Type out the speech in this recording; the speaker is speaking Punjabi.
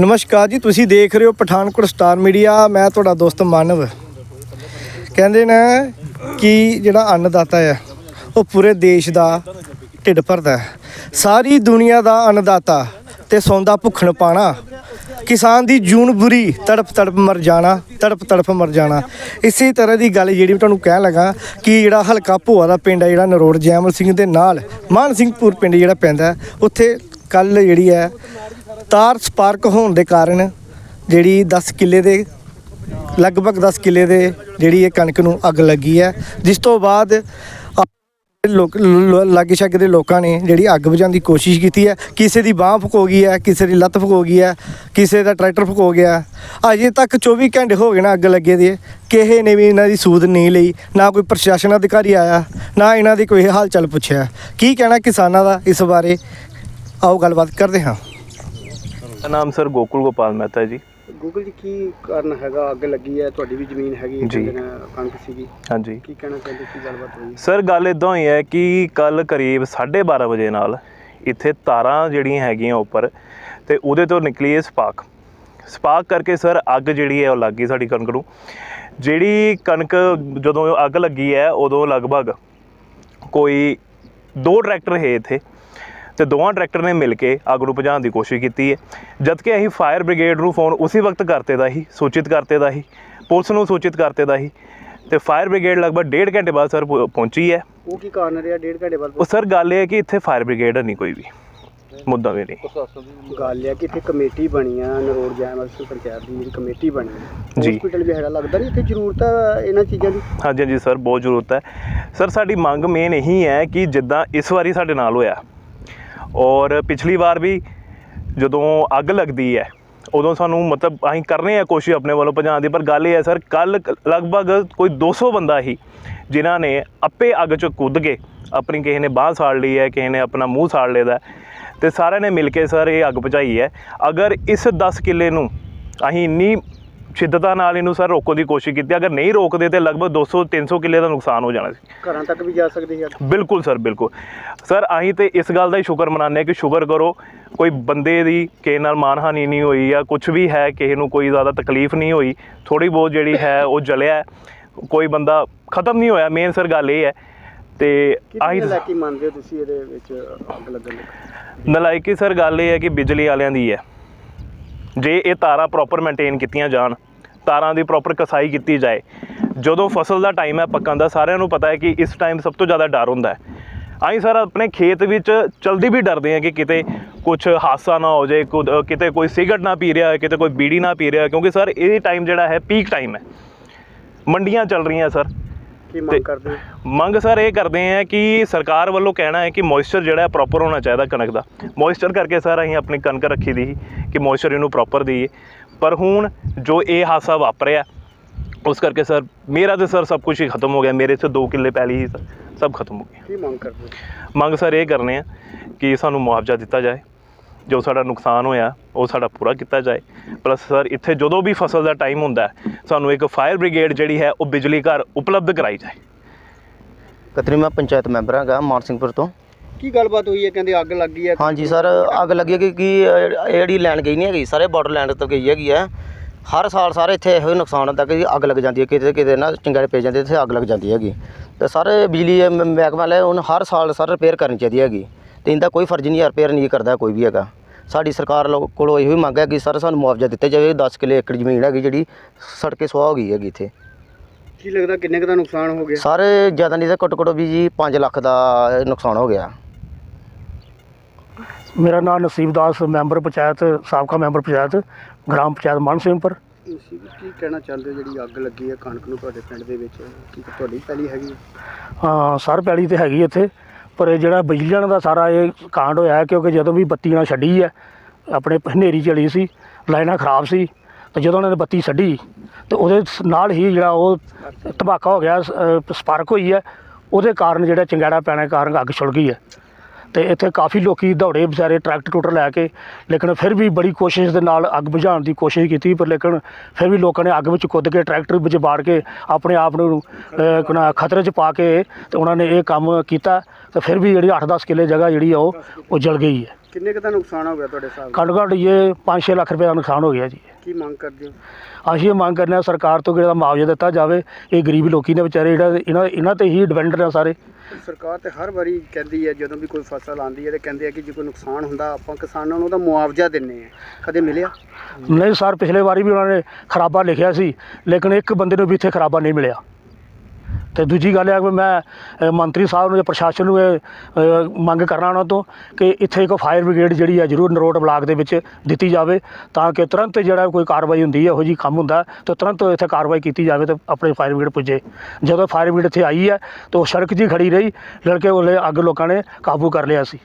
ਨਮਸਕਾਰ ਜੀ, ਤੁਸੀਂ ਦੇਖ ਰਹੇ ਹੋ ਪਠਾਨਕੋਟ ਸਟਾਰ ਮੀਡੀਆ, ਮੈਂ ਤੁਹਾਡਾ ਦੋਸਤ ਮਾਨਵ। ਕਹਿੰਦੇ ਨੇ ਕਿ ਜਿਹੜਾ ਅੰਨਦਾਤਾ ਹੈ, ਉਹ ਪੂਰੇ ਦੇਸ਼ ਦਾ ਢਿੱਡ ਭਰਦਾ ਹੈ। ਸਾਰੀ ਦੁਨੀਆ ਦਾ ਅੰਨਦਾਤਾ ਤੇ ਸੌਂਦਾ ਭੁੱਖਣ ਪਾਣਾ। ਕਿਸਾਨ ਦੀ ਜੂਨ ਬੁਰੀ, ਤੜਪ ਤੜਪ ਮਰ ਜਾਣਾ, ਤੜਪ ਤੜਪ ਮਰ ਜਾਣਾ। ਇਸੇ ਤਰ੍ਹਾਂ ਦੀ ਗੱਲ ਜਿਹੜੀ ਮੈਂ ਤੁਹਾਨੂੰ ਕਹਿਣ ਲੱਗਾ ਕਿ ਜਿਹੜਾ ਹਲਕਾ ਭੋਆ ਦਾ ਪਿੰਡ ਹੈ, ਜਿਹੜਾ ਨਰੋੜ ਜੈਮਲ ਸਿੰਘ ਦੇ ਨਾਲ, ਮਾਨ ਸਿੰਘਪੁਰ ਪਿੰਡ ਜਿਹੜਾ ਪੈਂਦਾ ਉੱਥੇ ਕੱਲ ਜਿਹੜੀ ਹੈ ਤਾਰ ਸਪਾਰਕ ਹੋਣ ਦੇ ਕਾਰਨ ਜਿਹੜੀ 10 ਕਿੱਲੇ ਦੇ, ਲਗਭਗ 10 ਕਿੱਲੇ ਦੇ ਜਿਹੜੀ ਇਹ ਕਣਕ ਨੂੰ ਅੱਗ ਲੱਗੀ ਹੈ, ਜਿਸ ਤੋਂ ਬਾਅਦ ਲੋਕ, ਲ- ਲਾਗੇ ਛਾਗੇ ਦੇ ਲੋਕਾਂ ਨੇ ਜਿਹੜੀ ਅੱਗ ਬੁਝਾਉਣ ਦੀ ਕੋਸ਼ਿਸ਼ ਕੀਤੀ ਹੈ, ਕਿਸੇ ਦੀ ਬਾਹ ਫੁਕੋ ਗਈ ਹੈ, ਕਿਸੇ ਦੀ ਲੱਤ ਫੁਕੋ ਗਈ ਹੈ, ਕਿਸੇ ਦਾ ਟਰੈਕਟਰ ਫੁਕੋ ਗਿਆ, ਅਜੇ ਤੱਕ 24 ਘੰਟੇ ਹੋ ਗਏ ਨਾ ਅੱਗ ਲੱਗੇ ਦੇ, ਕਿਸੇ ਨੇ ਵੀ ਇਹਨਾਂ ਦੀ ਸੂਦ ਨਹੀਂ ਲਈ, ਨਾ ਕੋਈ ਪ੍ਰਸ਼ਾਸਨ ਅਧਿਕਾਰੀ ਆਇਆ, ਨਾ ਇਹਨਾਂ ਦੀ ਕੋਈ ਹਾਲ ਚਾਲ ਪੁੱਛਿਆ। ਕੀ ਕਹਿਣਾ ਕਿਸਾਨਾਂ ਦਾ ਇਸ ਬਾਰੇ? ਆਓ ਗੱਲਬਾਤ ਕਰਦੇ ਹਾਂ। ਮੇਰਾ ਨਾਮ ਸਰ ਗੋਕੁਲ ਗੋਪਾਲ ਮਹਿਤਾ ਹੈ ਜੀ। ਗੂਗਲ ਜੀ ਕੀ ਕਾਰਨ ਹੈਗਾ? ਅੱਗ ਲੱਗੀ ਹੈ ਤੁਹਾਡੀ ਵੀ ਜ਼ਮੀਨ ਹੈਗੀ ਹੈ ਜੀ। ਨੇ ਕਣਕ ਸੀਗੀ। ਹਾਂਜੀ। ਕੀ ਕਹਿਣਾ ਚਾਹੁੰਦੇ ਕੀ ਗੱਲਬਾਤ ਹੋਈ? ਸਰ ਗੱਲ ਇਦਾਂ ਹੋਈ ਹੈ ਕਿ ਕੱਲ ਕਰੀਬ 12:30 ਵਜੇ ਨਾਲ ਇੱਥੇ ਤਾਰਾਂ ਜਿਹੜੀਆਂ ਹੈਗੀਆਂ ਉੱਪਰ ਤੇ ਉਹਦੇ ਤੋਂ ਨਿਕਲੀ ਹੈ ਸਪਾਰਕ। ਸਪਾਰਕ ਕਰਕੇ ਸਰ ਅੱਗ ਜਿਹੜੀ ਹੈ ਉਹ ਲੱਗ ਗਈ ਸਾਡੀ ਕਣਕ ਨੂੰ। ਜਿਹੜੀ ਕਣਕ ਜਦੋਂ ਅੱਗ ਲੱਗੀ ਹੈ ਉਦੋਂ ਲਗਭਗ ਕੋਈ ਦੋ ਟਰੈਕਟਰ ਹੈ ਇੱਥੇ। ਤੇ ਦੋਵਾਂ ਟਰੈਕਟਰ ਨੇ ਮਿਲ ਕੇ ਅੱਗ ਨੂੰ ਬੁਝਾਉਣ ਦੀ ਕੋਸ਼ਿਸ਼ ਕੀਤੀ ਹੈ ਜਦ ਕਿ ਅਸੀਂ ਫਾਇਰ ਬ੍ਰਿਗੇਡ ਨੂੰ ਫੋਨ ਉਸੇ ਵਕਤ ਕਰਤੇ ਦਾ ਹੀ ਸੂਚਿਤ ਕਰਤੇ ਦਾ ਹੀ ਪੁਲਿਸ ਨੂੰ ਸੂਚਿਤ ਕਰਤੇ ਦਾ ਹੀ ਤੇ ਫਾਇਰ ਬ੍ਰਿਗੇਡ ਲਗਭਗ ਡੇਢ ਘੰਟੇ ਬਾਅਦ ਸਰ ਪਹੁ- ਪਹੁੰਚੀ ਹੈ ਉਹ ਕੀ ਕਾਰਨ ਰਿਹਾ ਡੇਢ ਘੰਟੇ ਬਾਅਦ? ਉਹ ਸਰ ਗੱਲ ਇਹ ਹੈ ਕਿ ਇੱਥੇ ਫਾਇਰ ਬ੍ਰਿਗੇਡ ਨਹੀਂ ਕੋਈ ਵੀ ਮੁੱਦਾ ਵੀ ਨਹੀਂ ਗੱਲ ਇਹ ਹੈ ਕਿ ਇੱਥੇ ਕਮੇਟੀ ਬਣੀ ਆ ਨਰੋੜ ਜੈਮਲ ਪੰਚਾਇਤ ਦੀ ਜਿਹੜੀ ਕਮੇਟੀ ਬਣੀ ਹੈ। ਹਸਪੀਟਲ ਵੀ ਹੈਗਾ ਲੱਗਦਾ ਨਹੀਂ ਇੱਥੇ ਜ਼ਰੂਰਤ ਇਹਨਾਂ ਚੀਜ਼ਾਂ ਦੀ? ਹਾਂਜੀ ਹਾਂਜੀ ਸਰ ਬਹੁਤ ਜ਼ਰੂਰਤ ਹੈ। ਸਰ ਸਾਡੀ ਮੰਗ ਮੇਨ ਇਹੀ ਹੈ ਕਿ ਜਿੱਦਾਂ ਇਸ ਵਾਰੀ ਸਾਡੇ ਨਾਲ ਹੋਇਆ ਔਰ ਪਿਛਲੀ ਵਾਰ ਵੀ ਜਦੋਂ ਅੱਗ ਲੱਗਦੀ ਹੈ, ਉਦੋਂ ਸਾਨੂੰ ਮਤਲਬ ਅਸੀਂ ਕਰਨੇ ਆ ਕੋਸ਼ਿਸ਼ ਆਪਣੇ ਵੱਲੋਂ ਭਜਾਉਣ ਦੀ, ਪਰ ਗੱਲ ਇਹ ਹੈ ਸਰ ਕੱਲ ਲਗਭਗ ਕੋਈ 200 ਬੰਦਾ ਹੀ ਜਿਨ੍ਹਾਂ ਨੇ ਆਪੇ ਅੱਗ 'ਚ ਕੁੱਦ ਕੇ ਆਪਣੀ ਕਿਸੇ ਨੇ ਬਾਹ ਸਾੜ ਲਈ ਹੈ, ਕਿਸੇ ਨੇ ਆਪਣਾ ਮੂੰਹ ਸਾੜ ਲਿਆ ਹੈ ਤੇ ਸਾਰਿਆਂ ਨੇ ਮਿਲ ਕੇ ਸਰ ਇਹ ਅੱਗ ਭਜਾਈ ਹੈ। ਅਗਰ ਇਸ 10 ਕਿੱਲੇ ਨੂੰ ਅਸੀਂ ਇੰਨੀ ਸ਼ਿੱਦਤਾਂ ਨਾਲ ਇਹਨੂੰ ਸਰ ਰੋਕਣ ਦੀ ਕੋਸ਼ਿਸ਼ ਕੀਤੀ। ਅਗਰ ਨਹੀਂ ਰੋਕਦੇ ਤੇ ਲਗਭਗ 200 300 ਕਿੱਲੇ ਦਾ ਨੁਕਸਾਨ ਹੋ ਜਾਣਾ ਸੀ। ਘਰਾਂ ਤੱਕ ਵੀ ਜਾ ਸਕਦੀ ਹੈ ਬਿਲਕੁਲ ਸਰ ਬਿਲਕੁਲ। ਸਰ ਅਸੀਂ ਤੇ ਇਸ ਗੱਲ ਦਾ ਹੀ ਸ਼ੁਕਰ ਮਨਾਉਂਦੇ ਹਾਂ ਕਿ ਸ਼ੁਕਰ ਕਰੋ ਕੋਈ ਬੰਦੇ ਦੀ ਕਿਸੇ ਨਾਲ ਮਾਨਹਾਨੀ ਨਹੀਂ ਹੋਈ ਜਾਂ ਕੁਝ ਵੀ ਹੈ ਕਿਸੇ ਨੂੰ ਕੋਈ ਜ਼ਿਆਦਾ ਤਕਲੀਫ ਨਹੀਂ ਹੋਈ। ਥੋੜੀ ਬਹੁਤ ਜਿਹੜੀ ਹੈ ਉਹ ਜਲਿਆ। ਕੋਈ ਬੰਦਾ ਖਤਮ ਨਹੀਂ ਹੋਇਆ। ਮੇਨ ਸਰ ਗੱਲ ਇਹ ਹੈ। ਤੇ ਕਿੰਨੀ ਅਸੀਂ ਲੈ ਕੇ ਮੰਨਦੇ ਹੋ ਤੁਸੀਂ ਇਹਦੇ ਵਿੱਚ ਅੱਗ ਲੱਗਣ ਦੀ ਨਲਾਇਕੀ ਸਰ ਗੱਲ ਇਹ ਹੈ ਕਿ ਬਿਜਲੀ ਵਾਲਿਆਂ ਦੀ ਹੈ। ਜੇ ਇਹ ਤਾਰਾਂ ਪ੍ਰੋਪਰ ਮੇਨਟੇਨ ਕੀਤੀਆਂ ਜਾਣ ਤਾਰਾਂ ਦੀ ਪ੍ਰੋਪਰ ਕਸਾਈ ਕੀਤੀ ਜਾਏ। ਜਦੋਂ ਫਸਲ ਦਾ ਟਾਈਮ ਹੈ ਪੱਕਣ ਦਾ ਸਾਰਿਆਂ ਨੂੰ ਪਤਾ ਹੈ ਕਿ ਇਸ ਟਾਈਮ ਸਭ ਤੋਂ ਜ਼ਿਆਦਾ ਡਰ ਹੁੰਦਾ ਹੈ। ਅਸੀਂ ਸਰ ਆਪਣੇ ਖੇਤ ਵਿੱਚ ਚਲਦੀ ਵੀ ਡਰਦੇ ਹਾਂ ਕਿ ਕਿਤੇ ਕੁਝ ਹਾਦਸਾ ਨਾ ਹੋ ਜਾਏ ਕਿਤੇ ਕੋਈ ਸਿਗਰਟ ਨਾ ਪੀ ਰਿਹਾ ਕਿਤੇ ਕੋਈ ਬੀੜੀ ਨਾ ਪੀ ਰਿਹਾ ਕਿਉਂਕਿ ਸਰ ਇਹ ਟਾਈਮ ਜਿਹੜਾ ਹੈ ਪੀਕ ਟਾਈਮ ਹੈ। ਮੰਡੀਆਂ ਚੱਲ ਰਹੀਆਂ ਸਰ। ਕੀ ਮੰਗ ਕਰਦੇ ਮੰਗ ਸਰ ਇਹ ਕਰਦੇ ਆ ਕਿ ਸਰਕਾਰ ਵੱਲੋਂ ਕਹਿਣਾ ਹੈ ਕਿ ਮੋਇਸਚਰ ਜਿਹੜਾ ਹੈ ਪ੍ਰੋਪਰ ਹੋਣਾ ਚਾਹੀਦਾ ਕਣਕ ਦਾ। ਮੋਇਸਚਰ ਕਰਕੇ ਸਰ ਅਸੀਂ ਆਪਣੀ ਕਣਕ ਰੱਖੀ ਦੀ ਕਿ ਮੋਇਸਚਰ ਇਹਨੂੰ ਪ੍ਰੋਪਰ ਦਈਏ। ਪਰ ਹੁਣ ਜੋ ਇਹ ਹਾਦਸਾ ਵਾਪਰਿਆ ਉਸ ਕਰਕੇ ਸਰ ਮੇਰਾ ਤੇ ਸਰ ਸਭ ਕੁਝ ਹੀ ਖਤਮ ਹੋ ਗਿਆ। ਮੇਰੇ ਤੇ 2 ਕਿੱਲੇ ਪਹਿਲੀ ਹੀ ਸਰ ਸਭ ਖਤਮ ਹੋ ਗਿਆ ਕੀ ਮੰਗ ਕਰਦੇ ਮੰਗ ਸਰ ਇਹ ਕਰਨੇ ਆ ਕਿ ਸਾਨੂੰ ਮੁਆਵਜ਼ਾ ਦਿੱਤਾ ਜਾਏ। ਜੋ ਸਾਡਾ ਨੁਕਸਾਨ ਹੋਇਆ ਉਹ ਸਾਡਾ ਪੂਰਾ ਕੀਤਾ ਜਾਏ। ਪਲੱਸ ਸਰ ਇੱਥੇ ਜਦੋਂ ਵੀ ਫਸਲ ਦਾ ਟਾਈਮ ਹੁੰਦਾ ਸਾਨੂੰ ਇੱਕ ਫਾਇਰ ਬ੍ਰਿਗੇਡ ਜਿਹੜੀ ਹੈ ਉਹ ਬਿਜਲੀ ਘਰ ਉਪਲਬਧ ਕਰਾਈ ਜਾਏ। ਕਤਰੀ ਮੈਂ ਪੰਚਾਇਤ ਮੈਂਬਰ ਹੈਗਾ ਮਾਨ ਸਿੰਘਪੁਰ ਤੋਂ। ਕੀ ਗੱਲਬਾਤ ਹੋਈ ਹੈ? ਕਹਿੰਦੇ ਅੱਗ ਲੱਗੀ ਹੈ। ਹਾਂਜੀ ਸਰ ਅੱਗ ਲੱਗੀ ਹੈ ਕਿ ਕਿ ਇਹ ਜਿਹੜੀ ਲੈਣ ਗਈ ਨਹੀਂ ਹੈਗੀ ਸਾਰੇ ਬਾਰਡਰ ਲੈਂਡ ਤੋਂ ਗਈ ਹੈਗੀ ਹੈ। ਹਰ ਸਾਲ ਸਾਰੇ ਇੱਥੇ ਇਹੋ ਹੀ ਨੁਕਸਾਨ ਹੁੰਦਾ ਕਿ ਅੱਗ ਲੱਗ ਜਾਂਦੀ ਹੈ ਕਿਤੇ ਕਿਤੇ ਨਾ ਚੰਗਾੜੇ ਪੈ ਜਾਂਦੇ ਇੱਥੇ ਅੱਗ ਲੱਗ ਜਾਂਦੀ ਹੈਗੀ। ਤੇ ਸਾਰੇ ਬਿਜਲੀ ਮਹਿਕਮਾ ਵਾਲੇ ਹੁਣ ਹਰ ਸਾਲ ਸਰ ਰਿਪੇਅਰ ਕਰਨੀ ਚਾਹੀਦੀ ਹੈਗੀ। ਤੇ ਇਹਦਾ ਕੋਈ ਫਰਜ਼ ਨਹੀਂ ਰਿਪੇਅਰ ਨਹੀਂ ਕਰਦਾ ਕੋਈ ਵੀ ਹੈਗਾ। ਸਾਡੀ ਸਰਕਾਰ ਲੋ- ਕੋਲੋਂ ਇਹੋ ਹੀ ਮੰਗ ਹੈ ਕਿ ਸਰ ਸਾਨੂੰ ਮੁਆਵਜ਼ਾ ਦਿੱਤਾ ਜਾਵੇ 10 ਕਿੱਲੇ ਏਕੜ ਜ਼ਮੀਨ ਹੈਗੀ ਜਿਹੜੀ ਸੜ ਕੇ ਸੁਆਹ ਹੋ ਗਈ ਹੈਗੀ ਇੱਥੇ। ਕੀ ਲੱਗਦਾ ਕਿੰਨੇ ਕੁ ਦਾ ਨੁਕਸਾਨ ਹੋ ਗਿਆ? ਸਾਰੇ ਜ਼ਿਆਦਾ ਨਹੀਂ ਤਾਂ ਘੱਟੋ ਘੱਟ ਵੀ ਜੀ 5 ਲੱਖ ਦਾ ਨੁਕਸਾਨ ਹੋ ਗਿਆ। ਮੇਰਾ ਨਾਮ ਨਸੀਬ ਦਾਸ ਮੈਂਬਰ ਪੰਚਾਇਤ ਸਾਬਕਾ ਮੈਂਬਰ ਪੰਚਾਇਤ ਗ੍ਰਾਮ ਪੰਚਾਇਤ ਮਾਨ ਸਿੰਘਪੁਰ ਤੁਸੀਂ ਕੀ ਕਹਿਣਾ ਚਾਹੁੰਦੇ ਹੋ? ਜਿਹੜੀ ਅੱਗ ਲੱਗੀ ਹੈ ਕਣਕ ਨੂੰ ਤੁਹਾਡੇ ਪਿੰਡ ਦੇ ਵਿੱਚ ਕੀ ਤੁਹਾਡੀ ਪਹਿਲੀ ਹੈਗੀ ਹੈ? ਸਰ ਪੈਲੀ ਤੇ ਹੈਗੀ ਇੱਥੇ ਪਰ ਇਹ ਜਿਹੜਾ ਬਿਜਲੀ ਵਾਲਿਆਂ ਦਾ ਸਾਰਾ ਇਹ ਕਾਂਡ ਹੋਇਆ ਕਿਉਂਕਿ ਜਦੋਂ ਵੀ ਬੱਤੀ ਨਾਲ ਛੱਡੀ ਹੈ ਆਪਣੇ ਹਨੇਰੀ ਚਲੀ ਸੀ ਲਾਈਨਾਂ ਖਰਾਬ ਸੀ ਤੇ ਜਦੋਂ ਉਹਨਾਂ ਨੇ ਬੱਤੀ ਛੱਡੀ ਤੇ ਉਹਦੇ ਨਾਲ ਹੀ ਜਿਹੜਾ ਉਹ ਧਮਾਕਾ ਹੋ ਗਿਆ ਸਪਾਰਕ ਹੋਈ ਹੈ ਉਹਦੇ ਕਾਰਨ ਜਿਹੜਾ ਚੰਗਾੜਾ ਪੈਣੇ ਕਾਰਨ ਅੱਗ ਛੁੜ ਗਈ ਹੈ। ਤੇ ਇੱਥੇ ਕਾਫੀ ਲੋਕੀ ਦੌੜੇ ਵਿਚਾਰੇ ਟਰੈਕਟਰ ਟੂਟਰ ਲੈ ਕੇ ਲੇਕਿਨ ਫਿਰ ਵੀ ਬੜੀ ਕੋਸ਼ਿਸ਼ ਦੇ ਨਾਲ ਅੱਗ ਬੁਝਾਉਣ ਦੀ ਕੋਸ਼ਿਸ਼ ਕੀਤੀ ਪਰ ਲੇਕਿਨ ਫਿਰ ਵੀ ਲੋਕਾਂ ਨੇ ਅੱਗ ਵਿੱਚ ਕੁੱਦ ਕੇ ਟਰੈਕਟਰ ਵਿੱਚ ਬਾੜ ਕੇ ਆਪਣੇ ਆਪ ਨੂੰ ਖਤਰੇ 'ਚ ਪਾ ਕੇ ਤੇ ਉਹਨਾਂ ਨੇ ਇਹ ਕੰਮ ਕੀਤਾ ਤੇ ਫਿਰ ਵੀ ਜਿਹੜੀ 8-10 ਕਿੱਲੇ ਜਗ੍ਹਾ ਜਿਹੜੀ ਆ ਉਹ ਉਹ ਜਲ ਗਈ ਹੈ। ਕਿੰਨੇ ਕੁ ਦਾ ਨੁਕਸਾਨ ਹੋ ਗਿਆ ਤੁਹਾਡੇ ਹਿਸਾਬ ਨਾਲ? ਘੱਟੋ ਘੱਟ ਇਹ 5-6 ਲੱਖ ਰੁਪਏ ਦਾ ਨੁਕਸਾਨ ਹੋ ਗਿਆ ਜੀ। ਕੀ ਮੰਗ ਕਰਦੇ ਹੋ? ਅਸੀਂ ਇਹ ਮੰਗ ਕਰਨੇ ਆ ਸਰਕਾਰ ਤੋਂ ਕਿ ਇਹਦਾ ਮੁਆਵਜ਼ਾ ਦਿੱਤਾ ਜਾਵੇ ਇਹ ਗਰੀਬ ਲੋਕੀ ਨੇ ਵਿਚਾਰੇ ਜਿਹੜਾ ਇਹਨਾਂ ਇਹਨਾਂ ਤੇ ਹੀ ਡਿਪੈਂਡ ਨੇ ਸਾਰੇ। ਸਰਕਾਰ ਤੇ ਹਰ ਵਾਰੀ ਕਹਿੰਦੀ ਹੈ, ਜਦੋਂ ਵੀ ਕੋਈ ਫਸਲ ਆਉਂਦੀ ਹੈ ਤੇ ਕਹਿੰਦੇ ਆ ਕਿ ਜੇ ਕੋਈ ਨੁਕਸਾਨ ਹੁੰਦਾ, ਆਪਾਂ ਕਿਸਾਨਾਂ ਨੂੰ ਉਹਦਾ ਮੁਆਵਜ਼ਾ ਦਿੰਨੇ ਆ ਕਦੇ ਮਿਲਿਆ? ਨਹੀਂ ਸਰ, ਪਿਛਲੇ ਵਾਰੀ ਵੀ ਉਹਨਾਂ ਨੇ ਖਰਾਬਾ ਲਿਖਿਆ ਸੀ, ਲੇਕਿਨ ਇੱਕ ਬੰਦੇ ਨੂੰ ਵੀ ਇੱਥੇ ਖਰਾਬਾ ਨਹੀਂ ਮਿਲਿਆ। ਤੇ ਦੂਜੀ ਗੱਲ ਹੈ ਕਿ ਮੈਂ ਅ, ਮੰਤਰੀ ਸਾਹਿਬ ਨੂੰ ਜਾਂ ਪ੍ਰਸ਼ਾਸਨ ਨੂੰ ਇਹ ਅ, ਮੰਗ ਕਰਨਾ ਉਹਨਾਂ ਤੋਂ ਕਿ ਇੱਥੇ ਇੱਕ ਫਾਇਰ ਬ੍ਰਿਗੇਡ ਜਿਹੜੀ ਹੈ ਜ਼ਰੂਰ ਨਰੋਟ ਬਲਾਕ ਦੇ ਵਿੱਚ ਦਿੱਤੀ ਜਾਵੇ ਤਾਂ ਕਿ ਤੁਰੰਤ ਜਿਹੜਾ ਕੋਈ ਕਾਰਵਾਈ ਹੁੰਦੀ ਹੈ ਇਹੋ ਜੀ ਕੰਮ ਹੁੰਦਾ ਤਾਂ ਤੁਰੰਤ ਇੱਥੇ ਕਾਰਵਾਈ ਕੀਤੀ ਜਾਵੇ ਤੇ ਆਪਣੇ ਫਾਇਰ ਬ੍ਰਿਗੇਡ ਪੁੱਜੇ। ਜਦੋਂ ਫਾਇਰ ਬ੍ਰਿਗੇਡ ਇੱਥੇ ਆਈ ਹੈ ਤਾਂ ਉਹ ਸੜਕ 'ਚ ਹੀ ਖੜੀ ਰਹੀ ਲੜਕੇ ਉਹਲੇ ਅੱਗ ਲੋਕਾਂ ਨੇ ਕਾਬੂ ਕਰ ਲਿਆ ਸੀ।